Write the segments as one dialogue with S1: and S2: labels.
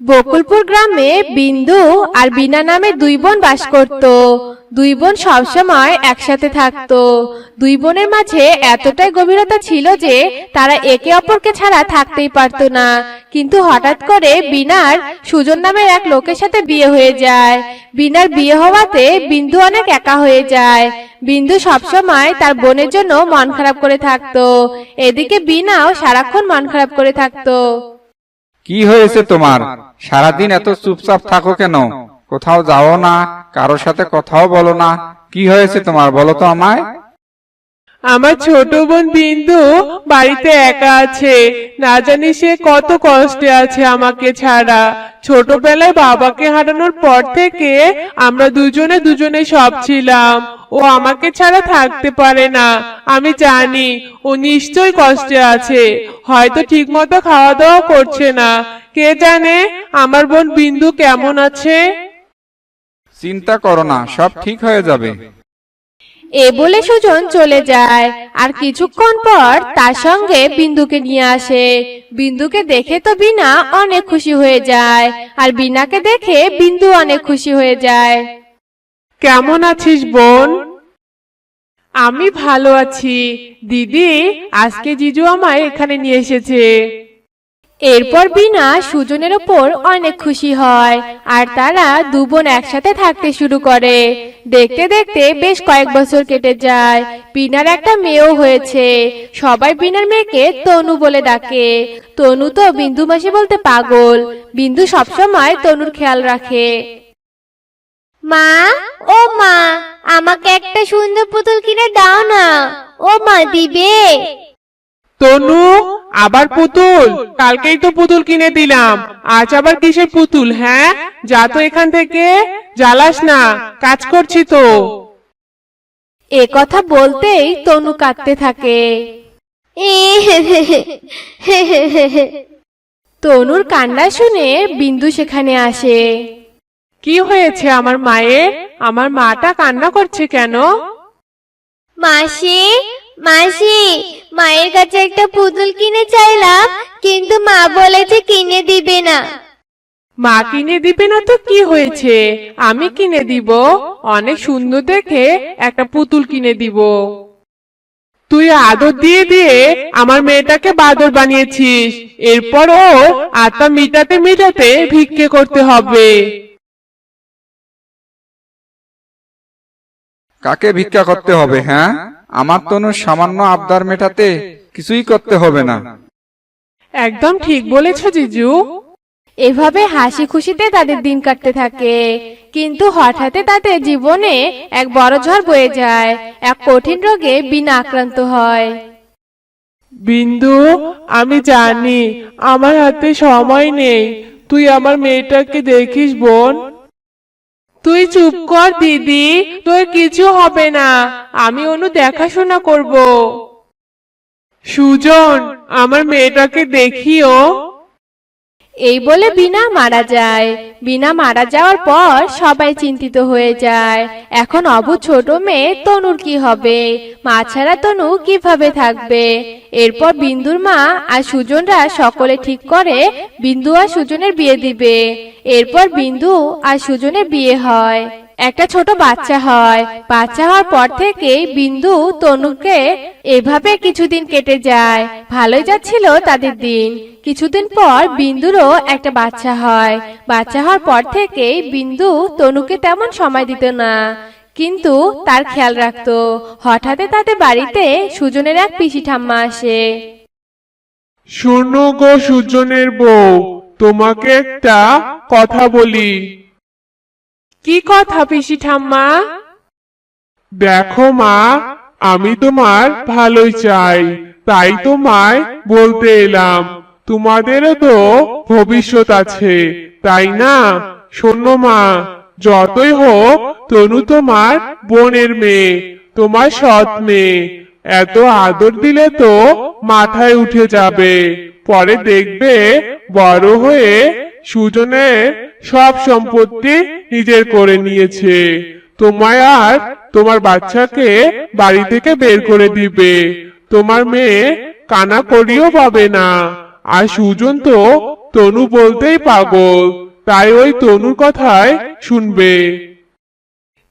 S1: বকুলপুর গ্রামে বিন্দু আর বিনা নামে দুই বোন বাস করত। দুই বোন সবসময় একসাথে থাকতো। দুই বোনের মাঝে এতটাই গভীরতা ছিল যে তারা একে অপরকে ছাড়া থাকতেই পারতো না। কিন্তু হঠাৎ করে বিনার সুজন নামের এক লোকের সাথে বিয়ে হয়ে যায়। বিনার বিয়ে হওয়াতে বিন্দু অনেক একা হয়ে যায়। বিন্দু সবসময় তার বোনের জন্য মন খারাপ করে থাকতো। এদিকে বিনাও সারাক্ষণ মন খারাপ করে থাকতো।
S2: কি হয়েছে তোমার? সারাদিন এত চুপচাপ থাকো কেন? কোথাও যাও না, কারোর সাথে কথাও বলো না। কি হয়েছে তোমার? বলো তো আমায়।
S3: আমার ছোট বোন বিন্দু বাড়িতে একা আছে। না জানি সে কত কষ্টে আছে আমাকে ছাড়া। ছোটবেলায় বাবাকে হারানোর পর থেকে আমরা দুজনে দুজনে সব ছিলাম। ও আমাকে ছাড়া থাকতে পারে না। আমি জানি ও নিশ্চয়ই কষ্টে আছে। হয়তো ঠিকমতো খাওয়া দাওয়া করছে না। কে জানে আমার বোন বিন্দু কেমন আছে?
S2: চিন্তা করো না সব ঠিক হয়ে যাবে।
S1: এ বলে সুজন চলে যায়। আর কিছুক্ষণ পর তার সঙ্গে বিন্দুকে নিয়ে আসে। বিন্দুকে দেখে তো বিনা অনেক খুশি হয়ে যায়। আর বিনাকে দেখে বিন্দু অনেক খুশি হয়ে যায়।
S3: কেমন আছিস বোন? আমি ভালো আছি। দিদি, আজকে জিজু আমায় এখানে নিয়ে এসেছে।
S1: এরপর বিনা সুজনের ওপর অনেক খুশি হয়, আর তারা দু বোন একসাথে থাকতে শুরু করে। দেখতে দেখতে বেশ কয়েক বছর কেটে যায়, বিনার একটা মেয়েও হয়েছে। সবাই বিনার মেয়েকে তনু বলে ডাকে। তনু তো বিন্দু মাসি বলতে পাগল, বিন্দু সবসময় তনুর খেয়াল রাখে।
S4: মা, ও মা, আমাকে একটা সুন্দর পুতুল কিনে দাও না। ও মা, দিবে?
S3: তনু আবার পুতুল। কালকেই তো পুতুল কিনে দিলাম। আজ আবার কিসের পুতুল হ্যাঁ? যা তো এখান থেকে জ্বালাস না। কাজ করছি তো।
S1: এ কথা বলতেই তনু কাঁদতে থাকে। তনুর কান্না শুনে বিন্দু সেখানে আসে।
S3: কি হয়েছে আমার মায়ের? আমার মাটা কান্না করছে কেন?
S4: মাসি মাসি, মায়ের কাছে একটা পুতুল কিনে চাইলাম, কিন্তু মা বলেছে কিনে দিবে না।
S3: মা কিনে দিবে না তো কি হয়েছে? আমি কিনে দিব। অনেক সুন্দর দেখে একটা পুতুল কিনে দিব। তুই আদর দিয়ে দিয়ে আমার মেয়েটাকে বাদর বানিয়েছিস। এরপর ও আত্মা মিটাতে মিটাতে ভিক্ষে করতে হবে।
S2: কাকে ভিক্ষা করতে হবে হ্যাঁ? আমার তনু সামান্য আবদার মেটাতে কিছুই করতে হবে না।
S3: একদম ঠিক বলেছ জিজু।
S1: এভাবে হাসি খুশিতে তাদের দিন কাটতে থাকে। কিন্তু হঠাৎই তাদের জীবনে এক বড় ঝড় বয়ে যায় এক কঠিন রোগে বিনা আক্রান্ত হয়।
S3: বিন্দু আমি জানি আমার হাতে সময় নেই। তুই আমার মেয়েটাকে দেখিস বোন। তুই চুপ কর, দিদি। তোর কিছু হবে না। আমি অনু দেখাশোনা করব। সুজন, আমার মেয়েটাকে দেখিও।
S1: এই বলে বিনা মারা যায়। বিনা মারা যাওয়ার পর সবাই চিন্তিত হয়ে যায়। এখন অবু ছোট মেয়ে তনুর কি হবে? মা ছাড়া তনু কীভাবে থাকবে? এরপর বিন্দুর মা আর সুজনরা সকলে ঠিক করে বিন্দু আর সুজনের বিয়ে দিবে। এরপর বিন্দু আর সুজনের বিয়ে হয়। একটা ছোট বাচ্চা হয়। বাচ্চা হওয়ার পর থেকে বিন্দু তনুকে এভাবে কিছুদিন কেটে যায়। ভালোই যাচ্ছিল তাদের দিন। কিছুদিন পর বিন্দুরও একটা বাচ্চা হয়। বাচ্চা হওয়ার পর থেকে বিন্দু তনুকে তেমন সময় দিত না। কিন্তু তার খেয়াল রাখতো। হঠাৎ তাদের বাড়িতে সুজনের এক পিসি ঠাম্মা আসে।
S3: শোনো গো সুজনের বউ, তোমাকে একটা কথা বলি। কি কথা পিসি ঠাম্মা? দেখো মা, আমি তোমার ভালোই চাই। তাই তোমায় বলতে এলাম। তোমাদেরও তো ভবিষ্যৎ আছে, তাই না? শোনো মা, যতই হোক, তনু তোমার বোনের মেয়ে, তোমার সৎ মেয়ে। এত আদর দিলে তো মাথায় উঠে যাবে। পরে দেখবে বড় হয়ে সুজনের সব সম্পত্তি নিজের করে নিয়েছে। তোমায় আর তোমার বাচ্চাকে বাড়ি থেকে বের করে দিবে। তোমার মেয়ে কানা করিও পাবে না। আর সুজন তো তনু বলতেই পাগল, তাই ওই তনুর কথাই শুনবে।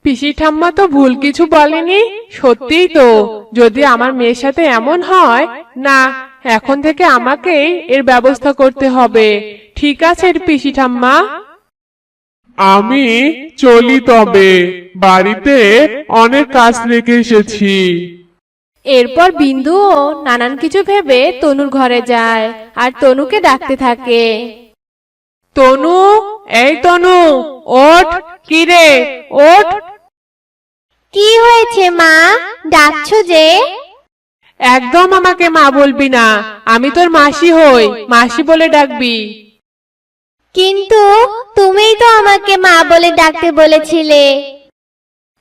S3: পিসি ঠাম্মা তো ভুল কিছু বলেনি সত্যিই তো। যদি আমার মেয়ের সাথে এমন হয় না এখন থেকে আমাকেই এর ব্যবস্থা করতে হবে। ঠিক আছে পিসি ঠাম্মা? আমি চলি তবে বাড়িতে অনেক কাজ রেখে এসেছি।
S1: এরপর বিন্দুও নানান কিছু ভেবে তনুর ঘরে যায় আর তনুকে ডাকতে থাকে।
S3: তনু এই তনু ওঠ কি রে ওঠ।
S4: কি হয়েছে মা? ডাকছো যে?
S3: একদম আমাকে মা বলবি না। আমি তোর মাসি হই। মাসি বলে ডাকবি।
S4: কিন্তু তুমিই তো আমাকে মা বলে ডাকতে বলেছিলে।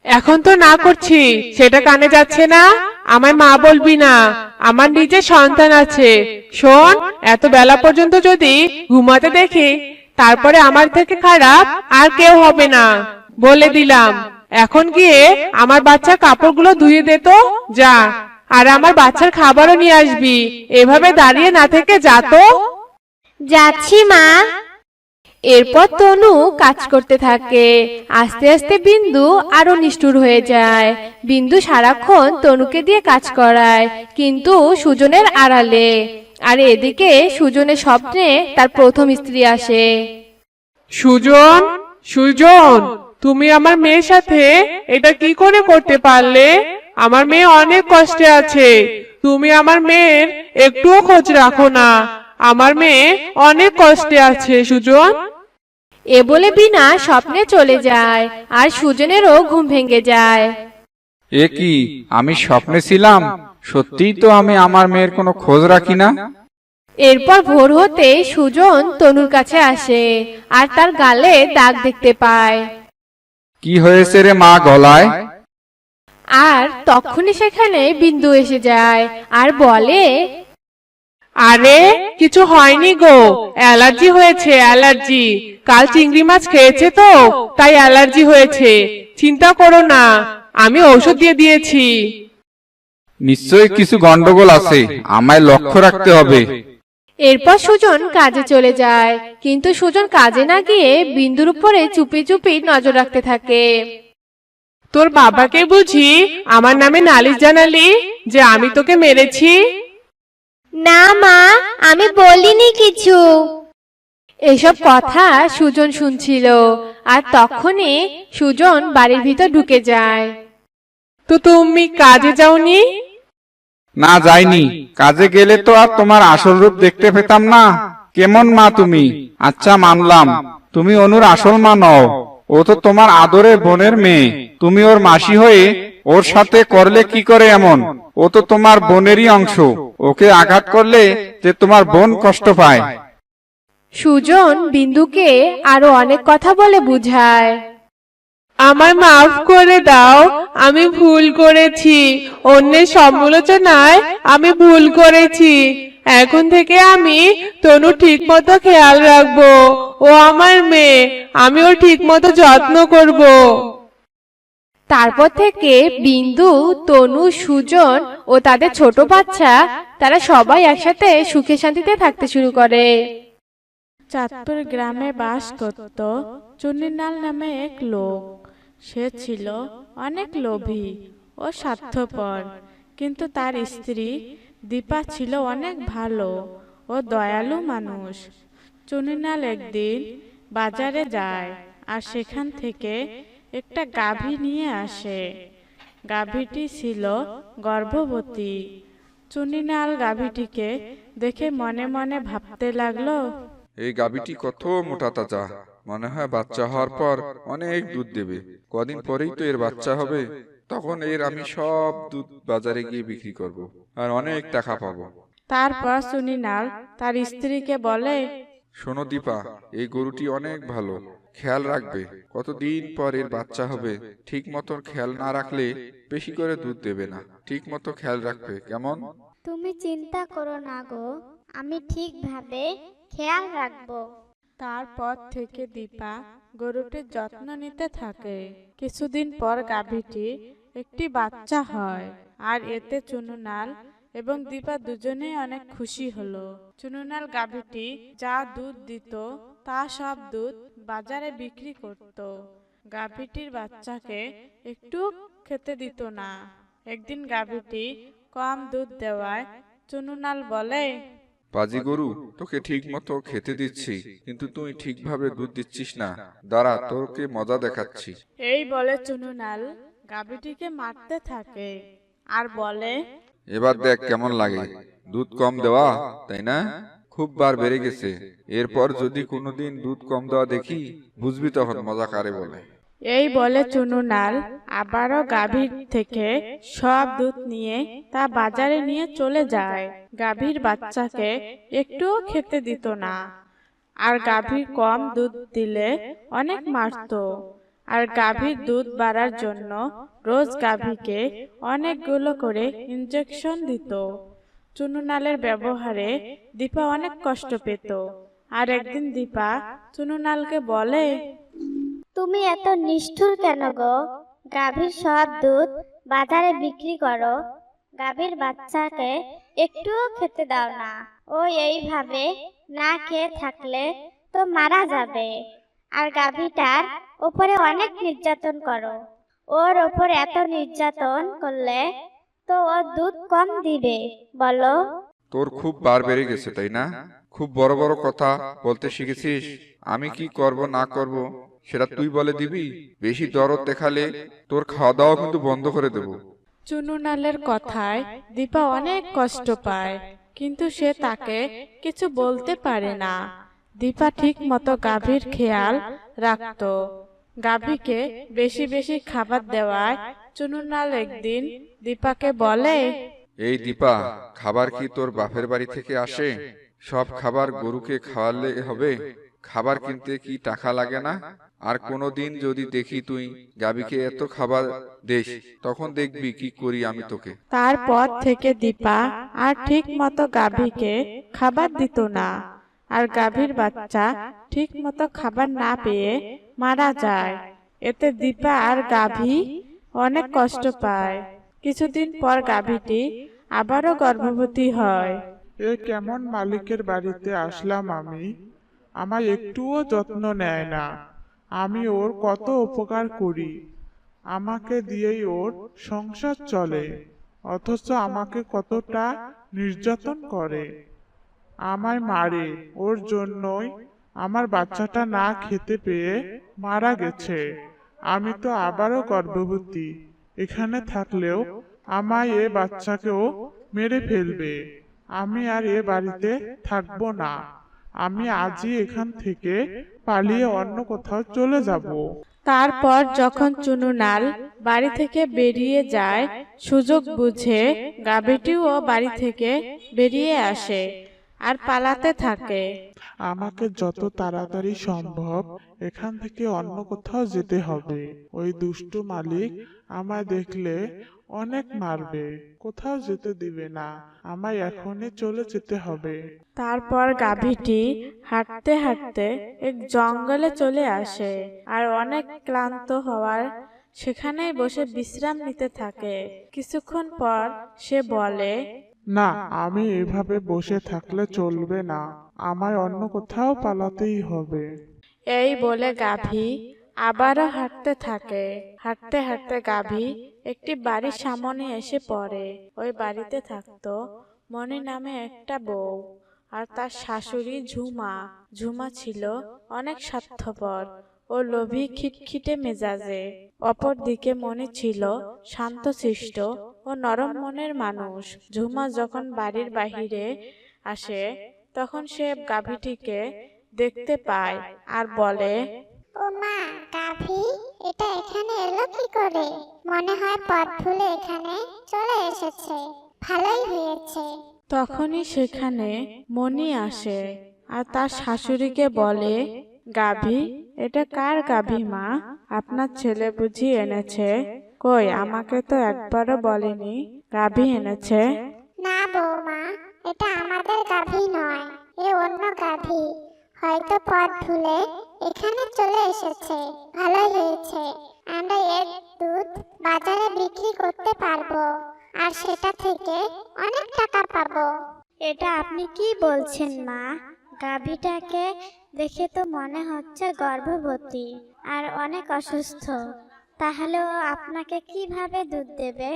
S3: এখন তো না করছি। সেটা কানে যাচ্ছে না। আমায় মা বলবি না। আমার নিজের সন্তান আছে। শোন এত বেলা পর্যন্ত যদি ঘুমাতে দেখি তারপরে আমার থেকে খারাপ আর কেউ হবে না। বলে দিলাম। এখন গিয়ে আমার বাচ্চার কাপড়গুলো ধুয়ে দে তো যা। আর আমার বাচ্চার খাবারও নিয়ে আসবি। এভাবে দাঁড়িয়ে না থেকে যা তো।
S4: যাচ্ছি মা।
S1: এরপর তনু কাজ করতে থাকে। আস্তে আস্তে বিন্দু আরও নিষ্ঠুর হয়ে যায়। বিন্দু সারাক্ষণ তনুকে দিয়ে কাজ করায় কিন্তু সুজনের আড়ালে। আর এদিকে সুজনের স্বপ্নে তার প্রথম স্ত্রী আসে।
S3: সুজন সুজন! তুমি আমার মেয়ের সাথে এটা কি করে করতে পারলে? আমার মেয়ে অনেক কষ্টে আছে। তুমি আমার মেয়ের একটুও খোঁজ রাখো না। আমার মেয়ে অনেক কষ্টে আছে সুজন।
S1: এ বলে বিনা স্বপ্নে চলে যায় আর সুজনেরও ঘুম ভেঙে যায়।
S2: এ কি আমি স্বপ্নে ছিলাম? সত্যিই তো আমি আমার মেয়ের কোনো খোঁজ রাখি না?
S1: এরপর ভোর হতে সুজন তনুর কাছে আসে আর তার গালে দাগ দেখতে পায়।
S2: কি হয়েছে রে মা গলায়?
S1: আর তখনই সেখানে বিন্দু এসে যায় আর বলে
S3: আরে কিছু হয়নি গো। অ্যালার্জি হয়েছে অ্যালার্জি। কাল চিংড়ি মাছ খেয়েছে তো তাই অ্যালার্জি হয়েছে। চিন্তা করো না আমি ঔষধ দিয়ে দিয়েছি।
S2: নিশ্চয়ই কিছু গন্ডগোল আছে আমায় লক্ষ্য রাখতে হবে।
S1: এরপর সুজন কাজে চলে যায়। কিন্তু সুজন কাজে না গিয়ে বিন্দুর উপরে চুপি চুপি নজর রাখতে থাকে।
S3: তোর বাবাকে বুঝি আমার নামে নালিশ জানালি যে আমি তোকে মেরেছি?
S4: না মা আমি বলিনি কিছু।
S1: এসব কথা সুজন শুনছিল আর তখনই সুজন বাড়ির ভিতর ঢুকে যায়।
S3: তো তুমি কাজে যাওনি?
S2: না যাইনি। কাজে গেলে তো আর তোমার আসল রূপ দেখতে পেতাম না। কেমন মা তুমি? আচ্ছা মানলাম। তুমি অনুর আসল মা নও। ও তো তোমার আদরের বোনের মেয়ে। তুমি ওর মাসি হয়ে ওর সাথে করলে কি করে এমন? ও তো তোমার বোনেরই অংশ। ওকে আঘাত করলে যে তোমার বোন কষ্ট পায়।
S1: সুজন বিন্দুকে আরও অনেক কথা বলে বুঝায়।
S3: আমার মাফ করে দাও আমি ভুল করেছি। অন্যের সমালোচনায় আমি ভুল করেছি। এখন থেকে আমি তনু ঠিক মতো খেয়াল রাখব। ও আমার মেয়ে আমি ওর ঠিক মতো যত্ন করব।
S1: তারপর থেকে বিন্দু তনু সুজন ও তাদের ছোট বাচ্চা তারা সবাই একসাথে সুখে শান্তিতে থাকতে শুরু করে।
S5: চাঁদপুর গ্রামে বাস করত চুনিলাল নামে এক লোক। সে ছিল অনেক লোভী ও স্বার্থপর, কিন্তু তার স্ত্রী দীপা ছিল অনেক ভালো ও দয়ালু মানুষ। চুনিলাল একদিন বাজারে যায় আর সেখান থেকে একটা গাভী নিয়ে আসে। গাভীটি ছিল গর্ভবতী। চুনিলাল গাভীটিকে দেখে মনে মনে ভাবতে লাগল,
S6: এই গাভীটি কত মোটা তাজা। মনে হয় বাচ্চা হওয়ার পর অনেক দুধ দেবে। কদিন পরেই তো এর বাচ্চা হবে। তখন এর আমি সব দুধ বাজারে গিয়ে বিক্রি করব আর অনেক টাকা পাবো।
S5: তারপর সুনিনাল তার স্ত্রীকে বলে
S6: শোনো দীপা এই গরুটি অনেক ভালো খেয়াল রাখবে। কতদিন পর এর বাচ্চা হবে ঠিক মতন খেয়াল না রাখলে বেশি করে দুধ দেবে না। ঠিক মতো খেয়াল রাখবে কেমন?
S7: তুমি চিন্তা করো না গো আমি ঠিকভাবে খেয়াল রাখব।
S5: তারপর থেকে দীপা গরুটির যত্ন নিতে থাকে। কিছুদিন পর গাভীটি একটি বাচ্চা হয় আর এতে চুনুনাল এবং দীপা দুজনেই অনেক খুশি হলো। চুনুনাল গাভীটি যা দুধ দিত, তা সব দুধ বাজারে বিক্রি করত। গাভীটির বাচ্চাকে একটু খেতে দিত না। একদিন গাভীটি কম দুধ দেওয়ায় চুনুনাল বলে
S6: পাজি গরু তোকে ঠিক মতো খেতে দিচ্ছি কিন্তু তুই ঠিকভাবে দুধ দিচ্ছিস না। দাঁড়া তোকে মজা দেখাচ্ছি।
S5: এই বলে চুনুনাল গাভীটিকে মারতে থাকে আর বলে
S6: এবার দেখ কেমন লাগে। দুধ কম দেওয়া তাই না? খুব বার বেড়ে গেছে। এরপর যদি কোনোদিন দুধ কম দেওয়া দেখি বুঝবি তখন মজা কারে বলে।
S5: এই বলে চুনুনাল আবারও গাভীর থেকে সব দুধ নিয়ে তা বাজারে নিয়ে চলে যায়। গাভীর বাচ্চাকে একটুও খেতে দিত না। আর গাভীর কম দুধ দিলে অনেক মারতো। আর গাভীর দুধ বাড়ার জন্য রোজ গাভীকে অনেকগুলো করে ইঞ্জেকশন দিত। চুনুনালের ব্যবহারে দীপা অনেক কষ্ট পেত। আর একদিন দীপা চুনুনালকে বলে
S8: তুমি এত নিষ্ঠুর কেন গো? গাভীর সব দুধ বাজারে বিক্রি করো। গাভীর বাচ্চাকে একটুও খেতে দাও না। ও এইভাবে না খেয়ে থাকলে তো মারা যাবে। আর গাভীটার উপরে অনেক নির্যাতন করো। ওর ওপর এত নির্যাতন করলে তো ও দুধ কম দিবে, বলো।
S6: তোর খুব বার বেড়ে গেছে, তাই না? খুব বড় বড় কথা বলতে শিখেছিস। আমি কি করব, না করব? সেটা তুই বলে দিবি বেশি দরদ দেখালে তোর খাওয়া দাওয়া কিন্তু বন্ধ করে দেবো।
S5: চুনুনালের কথায় দীপা অনেক কষ্ট পায় কিন্তু সে তাকে কিছু বলতে পারে না। দীপা ঠিক মতো গাভীর খেয়াল রাখতো। গাভীকে বেশি বেশি খাবার দেওয়ায় চুনুনাল একদিন দীপাকে বলে
S6: এই দীপা খাবার কি তোর বাপের বাড়ি থেকে আসে? সব খাবার গরুকে খাওয়ালে হবে? খাবার কিনতে কি টাকা লাগে না? আর কোনোদিন যদি দেখি তুই গাবিকে এত খাবার দেস তখন দেখবি কি করি আমি তোকে।
S5: তারপর থেকে দীপা আর ঠিক মতো গাভীকে খাবার দিত না আর গাভীর বাচ্চা ঠিক মতো খাবার না পেয়ে মারা যায়। এতে দীপা আর গাভী অনেক কষ্ট পায়। কিছুদিন পর গাভীটি আবারও গর্ভবতী হয়।
S9: এ কেমন মালিকের বাড়িতে আসলাম আমি? আমায় একটুও যত্ন নেয় না। আমি ওর কত উপকার করি। আমাকে দিয়েই ওর সংসার চলে অথচ আমাকে কতটা নির্যাতন করে। আমায় মারে ওর জন্যই আমার বাচ্চাটা না খেতে পেয়ে মারা গেছে। আমি তো আবারও গর্ভবতী। এখানে থাকলেও আমায় এ বাচ্চাকেও মেরে ফেলবে। আমি আর এ বাড়িতে থাকব না। আমি আজই এখান থেকে পালিয়ে অন্য কোথাও চলে যাব।
S5: তারপর যখন চুনুনাল বাড়ি থেকে বেরিয়ে যায় সুযোগ বুঝে গাভীটিও বাড়ি থেকে বেরিয়ে আসে আর পালাতে থাকে।
S9: আমাকে যত তাড়াতাড়ি সম্ভব এখান থেকে অন্য কোথাও যেতে হবে। ওই দুষ্টু মালিক আমায় দেখলে অনেক মারবে। কোথাও যেতে দিবে না। আমায় এখনই চলে যেতে হবে।
S5: তারপর গাভীটি হাঁটতে হাঁটতে এক জঙ্গলে চলে আসে আর অনেক ক্লান্ত হওয়ার সেখানেই বসে বিশ্রাম নিতে থাকে। কিছুক্ষণ পর সে বলে
S9: না আমি এভাবে বসে থাকলে চলবে না। আমায় অন্য কোথাও পালাতেই হবে।
S5: এই বলে গাভী আবারও হাঁটতে থাকে। হাঁটতে হাঁটতে গাভী একটি বাড়ির সামনে এসে পড়ে। ওই বাড়িতে থাকতো মনি নামে একটা বউ। আর তার শাশুড়ি ঝুমা। ঝুমা। ছিল অনেক স্বার্থপর। ও লোভী খিটখিটে মেজাজে। অপরদিকে মনে ছিল শান্ত শান্তশিষ্ট ও নরম মনের মানুষ। ঝুমা যখন বাড়ির বাহিরে আসে তখন সে গাভীটিকে দেখতে পায় আর বলে
S8: ও মা গাভী এটা এখানে এলো কি করে? মনে হয় পথ ভুলে এখানে চলে এসেছে। ভালোই হয়েছে।
S5: তখনই সেখানে মনি আসে আর তার শাশুড়িকে বলে গাভী এটা কার গাভী মা? আপনার ছেলে বুঝি এনেছে। কই আমাকে তো একবারও বলেনি। গাভী এনেছে?
S8: না বৌমা এটা আমাদের গাভী নয় এ অন্য গাভী। হয়তো পথ ভুলে এখানে চলে এসেছে ভালোই হয়েছে। আমরা এর দুধ বাজারে বিক্রি করতে পারব আর সেটা থেকে অনেক টাকা পাবো। এটা আপনি কি বলছেন মা? গাভীটাকে দেখে তো মনে হচ্ছে গর্ভবতী আর অনেক অসুস্থ। তাহলে ও আপনাকে কীভাবে দুধ দেবে?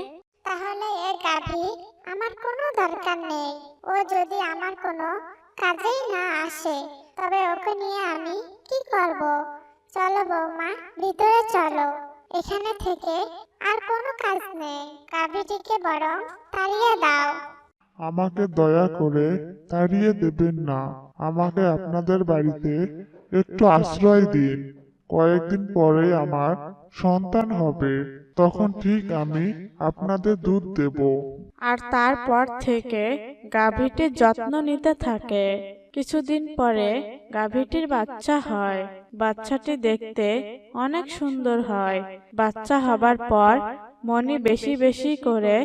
S8: তাহলে এ গাভী আমার কোনো দরকার নেই। ও যদি আমার কোনো কাজেই না আসে তবে ওকে নিয়ে আমি কি করব? চলো বৌমা ভিতরে চলো। এখানে থেকে আর কোনো কাজ নেই। গাভীটিকে বরং তাড়িয়ে দাও।
S10: আমাকে দয়া করে তাড়িয়ে দেবেন না। আমাকে আপনাদের বাড়িতে একটু আশ্রয় দিন। কয়েকদিন পরে আমার সন্তান হবে। তখন ঠিক আমি আপনাদের দুধ দেব।
S5: আর তারপর থেকে গাভীটির যত্ন নিতে থাকে। কিছুদিন পরে গাভীটির বাচ্চা হয়। বাচ্চাটি দেখতে অনেক সুন্দর হয়। বাচ্চা হবার পর মনি বেশি বেশি করে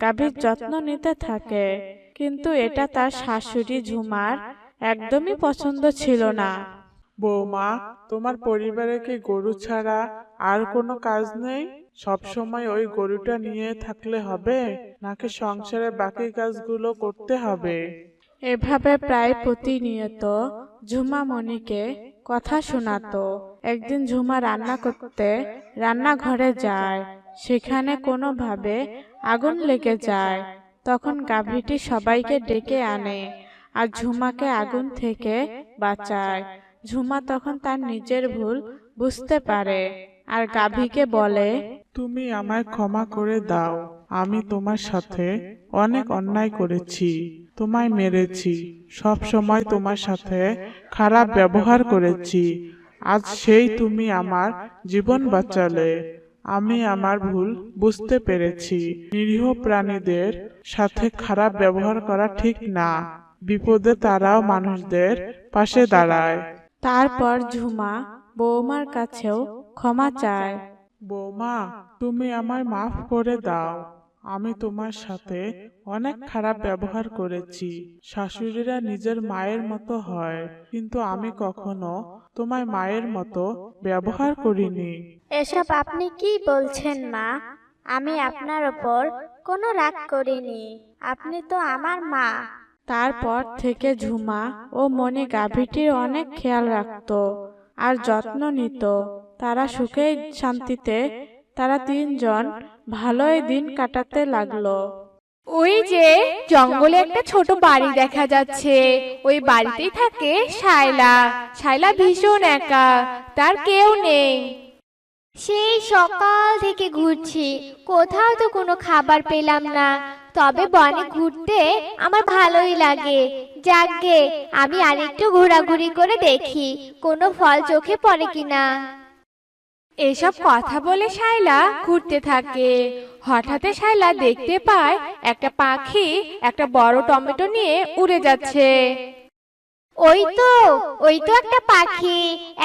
S5: গাভীর যত্ন নিতে থাকে। কিন্তু এটা তার শাশুড়ি ঝুমার একদমই পছন্দ ছিল না।
S9: বৌমা, তোমার পরিবারে কি গরু ছাড়া আর কোনো কাজ নেই? সব সময় ওই গরুটা নিয়ে থাকলে হবে? নাকি সংসারের বাকি কাজগুলো করতে হবে?
S5: এভাবে প্রায় প্রতিনিয়ত ঝুমা মনিকে কথা শোনাতো। একদিন ঝুমা রান্না করতে রান্নাঘরে যায়, সেখানে কোনোভাবে আগুন লেগে যায়। তখন গাভীটি সবাইকে ডেকে আনে আর ঝুমাকে আগুন থেকে বাঁচায়। ঝুমা তখন তার নিজের ভুল বুঝতে পারে। আর গাভীকে বলে
S9: তুমি আমায় ক্ষমা করে দাও। আমি তোমার সাথে অনেক অন্যায় করেছি তোমায় মেরেছি সব সময় তোমার সাথে খারাপ ব্যবহার করেছি। আজ সেই তুমি আমার জীবন বাঁচালে। আমি আমার ভুল বুঝতে পেরেছি। নিরীহ প্রাণীদের সাথে খারাপ ব্যবহার করা ঠিক না। বিপদে তারাও মানুষদের পাশে দাঁড়ায়।
S5: তারপর ঝুমা বৌমার কাছেও ক্ষমা চায়।
S9: বৌমা তুমি আমায় মাফ করে দাও। আমি তোমার সাথে অনেক খারাপ ব্যবহার করেছি। শাশুড়িরা নিজের মায়ের মতো হয় কিন্তু আমি কখনো তোমায় মায়ের মতো ব্যবহার করিনি।
S8: এসব আপনি কি বলছেন মা? আমি আপনার ওপর কোনো রাগ করিনি। আপনি তো আমার মা।
S5: তারপর থেকে ঝুমা ও মনে গাভীটির অনেক খেয়াল রাখতো আর যত্ন নিত। তারা সুখে শান্তিতে তারা তিনজন ভালোই দিন কাটাতে লাগল।
S1: ওই যে জঙ্গলে একটা ছোট বাড়ি দেখা যাচ্ছে। ওই বাড়িতেই থাকে শায়লা। শায়লা। ভীষণ একা। তার কেউ নেই।
S4: সেই সকাল থেকে ঘুরছি। কোথাও তো কোনো খাবার পেলাম না। তবে বনে ঘুরতে আমার ভালোই লাগে। যাকগে আমি আরেকটু ঘোরাঘুরি করে দেখি কোনো ফল চোখে পড়ে কিনা।
S1: এসব কথা বলে শায়লা ঘুরতে থাকে। হঠাৎ শায়লা দেখতে পায় একটা পাখি একটা বড় টমেটো নিয়ে উড়ে যাচ্ছে।
S4: ওই তো ওই তো একটা পাখি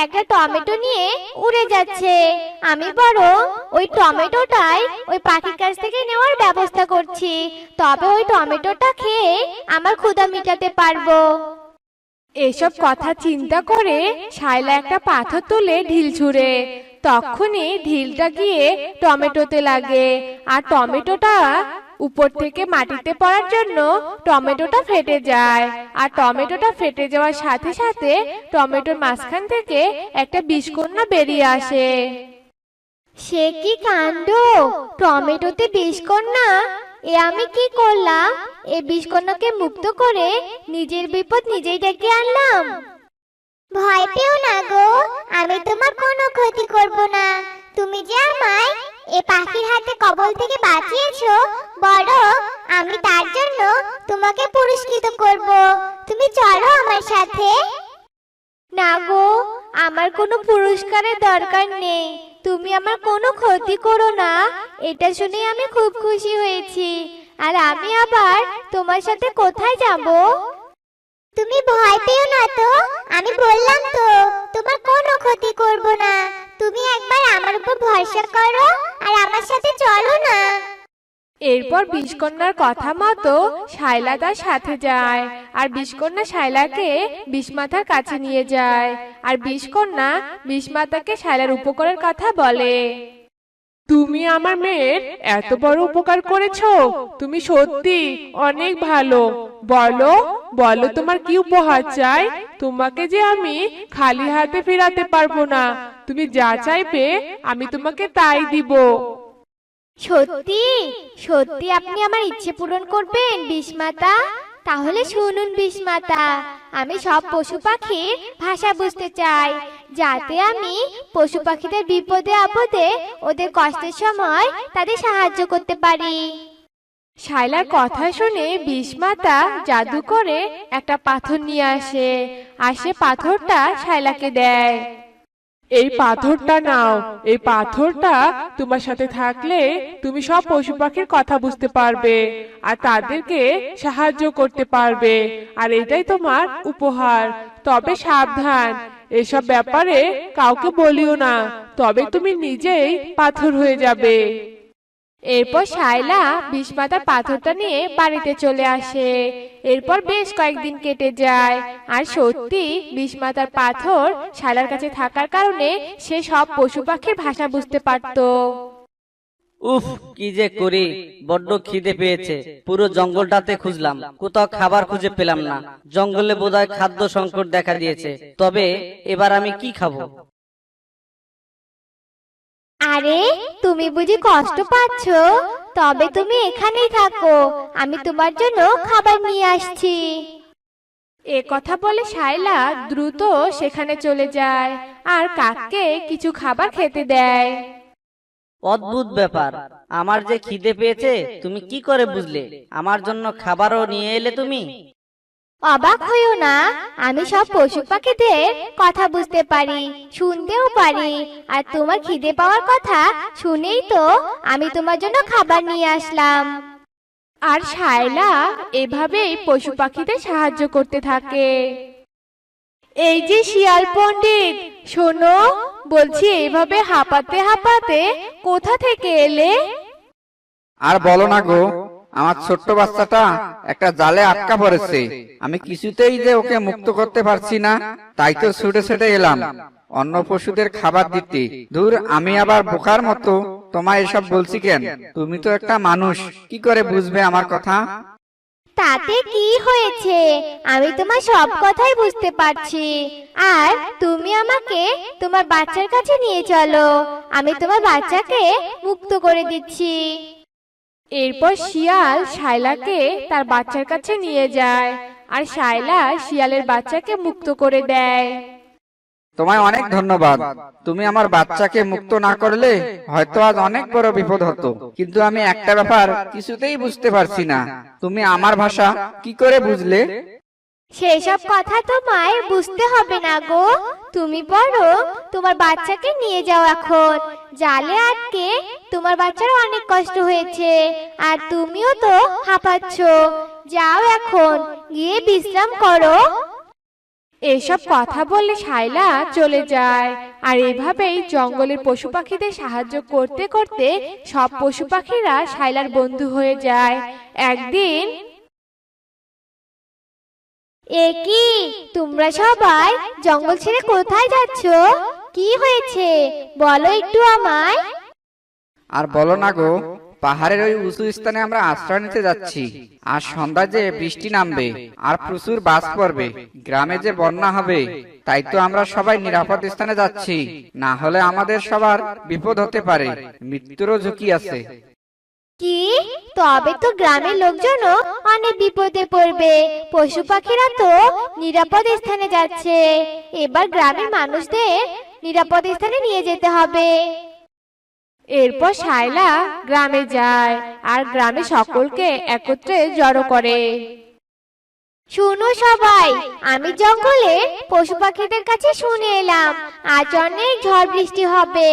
S4: একটা টমেটো নিয়ে উড়ে যাচ্ছে। আমি বরং ওই টমেটোটাই ওই পাখির কাছ থেকে নেওয়ার ব্যবস্থা করছি। তবে ওই টমেটোটা খেয়ে আমার ক্ষুধা মিটাতে পারব।
S1: এসব কথা চিন্তা করে শায়লা একটা পাথর তুলে ঢিল ছুঁড়ে। তখনই ঢিলটা গিয়ে টমেটোতে লাগে। আর টমেটোটা উপর থেকে মাটিতে পড়ার জন্য টমেটোটা ফেটে যায়। আর টমেটোটা ফেটে যাওয়ার সাথে সাথে টমেটোর মাঝখান থেকে একটা বিষকন্যা বেরিয়ে আসে।
S4: সে কি কাণ্ড? টমেটোতে বিষকন্যা? এ আমি কি করলাম? এ বিষকন্যাকে মুক্ত করে নিজের বিপদ নিজেই ডেকে আনলাম? ভয় পেও না গো, আমি তোমার কোনো ক্ষতি করব না। তুমি যে আমায় এ পাখির হাতে কবল থেকে বাঁচিয়েছো বড় আমি তার জন্য তোমাকে পুরস্কৃত করব। তুমি চলো আমার সাথে। না গো, আমার কোনো পুরস্কারের দরকার নেই। তুমি আমার কোনো ক্ষতি করো না, এটা শুনে আমি খুব খুশি হয়েছি। আর আমি আবার তোমার সাথে কোথায় যাব? তুমি ভয় পেও না তো? আমি বললাম তো, তোমার কোনো ক্ষতি করব না। তুমি একবার আমার উপর ভরসা করো আর আমার সাথে চলো না।
S1: এরপর বিষকন্যার কথা মতো শায়লা তার সাথে যায় আর বিষকন্যা শায়লাকে বিষমাতার কাছে নিয়ে যায় আর বিষকন্যা বিষমাতাকে শায়লার উপকারের কথা বলে।
S3: তুমি আমার মেয়ের এত বড় উপকার করেছ, তুমি সত্যি অনেক ভালো। বলো বলো তোমার কি উপহার চাই? তোমাকে যে আমি খালি হাতে ফেরাতে পারব না তুমি যা চাইবে আমি তোমাকে তাই দিব।
S4: সত্যি? সত্যি আপনি আমার ইচ্ছে পূরণ করবেন বিষ্মাতা? তাহলে শুনুন বিষ্মাতা আমি সব পশু পাখির ভাষা বুঝতে চাই। যাতে আমি পশু পাখিদের বিপদে আপদে ওদের কষ্টের সময় তাদের সাহায্য করতে পারি।
S1: শাইলার কথা শুনে বিষমাতা জাদু করে একটা পাথর নিয়ে আসে আর সে পাথরটা শাইলাকে দেয়।
S3: এই পাথরটা নাও। এই পাথরটা তোমার সাথে থাকলে তুমি সব পশু পাখির কথা বুঝতে পারবে আর তাদেরকে সাহায্য করতে পারবে। আর এটাই তোমার উপহার। তবে সাবধান। এসব ব্যাপারে কাউকে বলিও না। তবে তুমি নিজেই পাথর হয়ে যাবে।
S1: এরপর শাইলা বিষমাতার পাথরটা নিয়ে বাড়িতে চলে আসে। এরপর বেশ কয়েকদিন কেটে যায়। আর সত্যি বিষমাতার পাথর শাইলার কাছে থাকার কারণে সে সব পশু পাখির ভাষা বুঝতে পারতো।
S11: উফ, কি যে করি, বড্ড খিদে পেয়েছে। পুরো জঙ্গলটাতে খুঁজলাম, কোথাও খাবার খুঁজে পেলাম না। জঙ্গলে বোধহয় খাদ্য সংকট দেখা দিয়েছে। তবে এবার আমি কি খাব?
S4: আরে তুমি বুঝি কষ্ট পাচ্ছ? তবে তুমি এখানেই থাকো আমি তোমার জন্য খাবার নিয়ে আসছি।
S1: এ কথা বলে শাইলা দ্রুত সেখানে চলে যায় আর কাককে কিছু খাবার খেতে দেয়।
S11: অদ্ভুত ব্যাপার। আমার যে খিদে পেয়েছে তুমি কি করে বুঝলে? আমার জন্য খাবারও নিয়ে এলে তুমি?
S4: অবাক হইও না আমি সব পশু পাখিদের কথা বুঝতে পারি শুনতেও পারি আর তোমার খিদে পাওয়ার কথা শুনেই তো আমি তোমার জন্য খাবার নিয়ে আসলাম।
S1: আর শায়লা এভাবেই পশু পাখিদের সাহায্য করতে থাকে। এই যে শিয়াল পণ্ডিত শোনো বলছি এইভাবে হাঁপাতে হাঁপাতে কোথা থেকে এলে?
S2: আর বলো না গো আমার ছোট্ট বাচ্চাটা একটা জালে আটকা পড়েছে। আমি কিছুতেই যে ওকে মুক্ত করতে পারছি না। তাই তো ছুটে ছুটে এলাম। অন্য পশুদের খাবার দিতে। দূর আমি আবার বোকার মতো তোমায় এসব বলছি কেন? তুমি তো একটা মানুষ। কি করে বুঝবে আমার কথা?
S4: তাতে কি হয়েছে? আমি তোমার সব কথাই বুঝতে পারছি। আর তুমি আমাকে তোমার বাচ্চার কাছে নিয়ে চলো। আমি তোমার বাচ্চাকে মুক্ত করে দিচ্ছি।
S1: এরপর শিয়াল শায়লাকে তার বাচ্চার কাছে নিয়ে যায় আর শায়লা শিয়ালের বাচ্চাকে মুক্ত করে দেয়।
S2: তোমায় অনেক ধন্যবাদ। তুমি আমার বাচ্চাকে মুক্ত না করলে হয়তো আজ অনেক বড় বিপদ হতো। কিন্তু আমি একটা ব্যাপার কিছুতেই বুঝতে পারছি না। তুমি আমার ভাষা কি করে বুঝলে?
S4: সেসব কথা তোমায় বুঝতে হবে না গো। তুমি বরং তোমার বাচ্চাকে নিয়ে যাও এখন। জালে আটকে তোমার বাচ্চার অনেক কষ্ট হয়েছে, আর তুমিও তো হাঁপাচ্ছ। যাও এখন, গিয়ে বিশ্রাম করো।
S1: এসব কথা বলে শায়লা চলে যায়। আর এভাবেই জঙ্গলের পশু পাখিদের সাহায্য করতে করতে সব পশু পাখিরা শায়লার বন্ধু হয়ে যায়। একদিন
S4: এ তোমরা সবাই জঙ্গল ছেড়ে কোথায় যাচ্ছ? কি হয়েছে? বলো একটু আমায়।
S2: আর বলো না গো, পাহাড়ের ওই উঁচু স্থানে আমরা আশ্রয় নিতে যাচ্ছি। আর সন্ধ্যায় যে বৃষ্টি নামবে, আর প্রচুর বাস পড়বে, গ্রামে যে বন্যা হবে, তাই তো আমরা সবাই নিরাপদ স্থানে যাচ্ছি। না হলে আমাদের সবার বিপদ হতে পারে, মৃত্যুরও ঝুঁকি আছে।
S4: কি? তবে তো গ্রামের লোকজনও অনেক বিপদে পড়বে। পশু পাখিরা তো নিরাপদ স্থানে যাচ্ছে। এবার গ্রামের মানুষদের নিরাপদ স্থানে নিয়ে যেতে হবে।
S1: এরপর শায়লা গ্রামে যায় আর গ্রামে সকলকে একত্রে জড়ো করে।
S4: শুনো সবাই, আমি জঙ্গলে পশু পাখিদের কাছে শুনে এলাম, আজ অনেক ঝড় বৃষ্টি হবে,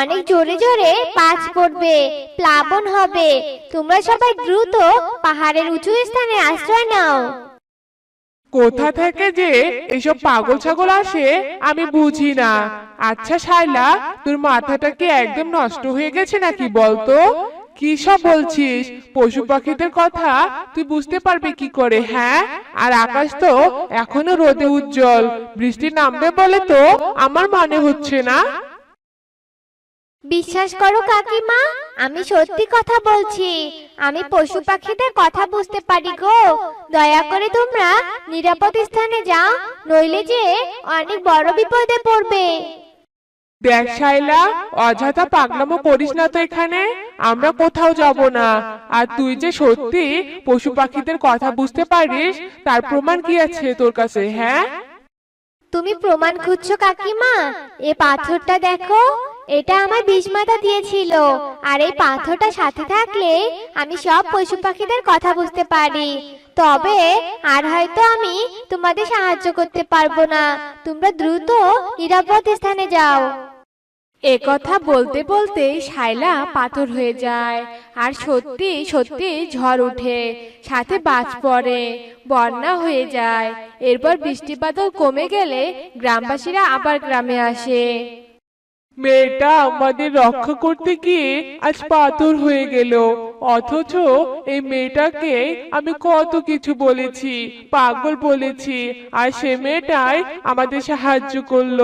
S4: অনেক জোরে জোরে পাঁচ পড়বে, প্লাবন হবে, তোমরা সবাই দ্রুত পাহাড়ের উঁচু স্থানে আশ্রয় নাও।
S3: কোথা থেকে যে এসব পাগল ছাগল আসে, আমি বুঝি না। আচ্ছা শাইলা, তোর মাথাটা কি একদম নষ্ট হয়ে গেছে নাকি বলতো? কি সব বলছিস? পশু পাখিদের কথা তুই বুঝতে পারবি কি করে হ্যাঁ? আর আকাশ তো এখনও রোদে উজ্জ্বল। বৃষ্টি নামবে বলে তো আমার মনে হচ্ছে না।
S4: বিশ্বাস করো কাকিমা, আমি সত্যি কথা বলছি। আমি পশু পাখিদের কথা বুঝতে পারি গো। দয়া করে তোমরা নিরাপদ স্থানে যাও, নইলে যে অনেক বড় বিপদে পড়বে।
S3: দেখ শাইলা, অযথা পাগলামো করিস না তো এখানে। আমরা কোথাও যাব না। আর তুই যে সত্যি পশু পাখিদের কথা বুঝতে পারিস, তার প্রমাণ কি আছে তোর কাছে হ্যাঁ?
S4: তুমি প্রমাণ খুঁজছো কাকিমা? এ পাথরটা দেখো, এটা আমার বিষ্মাতা দিয়েছিল। আর এই পাথরটা সাথে থাকলে আমি সব পশু পাখিদের কথা বুঝতে পারি। তবে আর হয়তো আমি তোমাদের সাহায্য করতে পারব না। তোমরা দ্রুত নিরাপদ স্থানে যাও।
S1: এ কথা বলতে বলতে শাইলা পাথর হয়ে যায়। আর সত্যি সত্যি ঝড় উঠে সাথে বাজ পড়ে, বন্যা হয়ে যায়। এরপর বৃষ্টিপাতও কমে গেলে গ্রামবাসীরা আবার গ্রামে আসে।
S3: মেয়েটা আমাদের রক্ষা করতে গিয়ে আজ পাথর হয়ে গেল। অথচ এই মেয়েটাকে আমি কত কিছু বলেছি, পাগল বলেছি। আর সে মেয়েটাই আমাদের সাহায্য করল।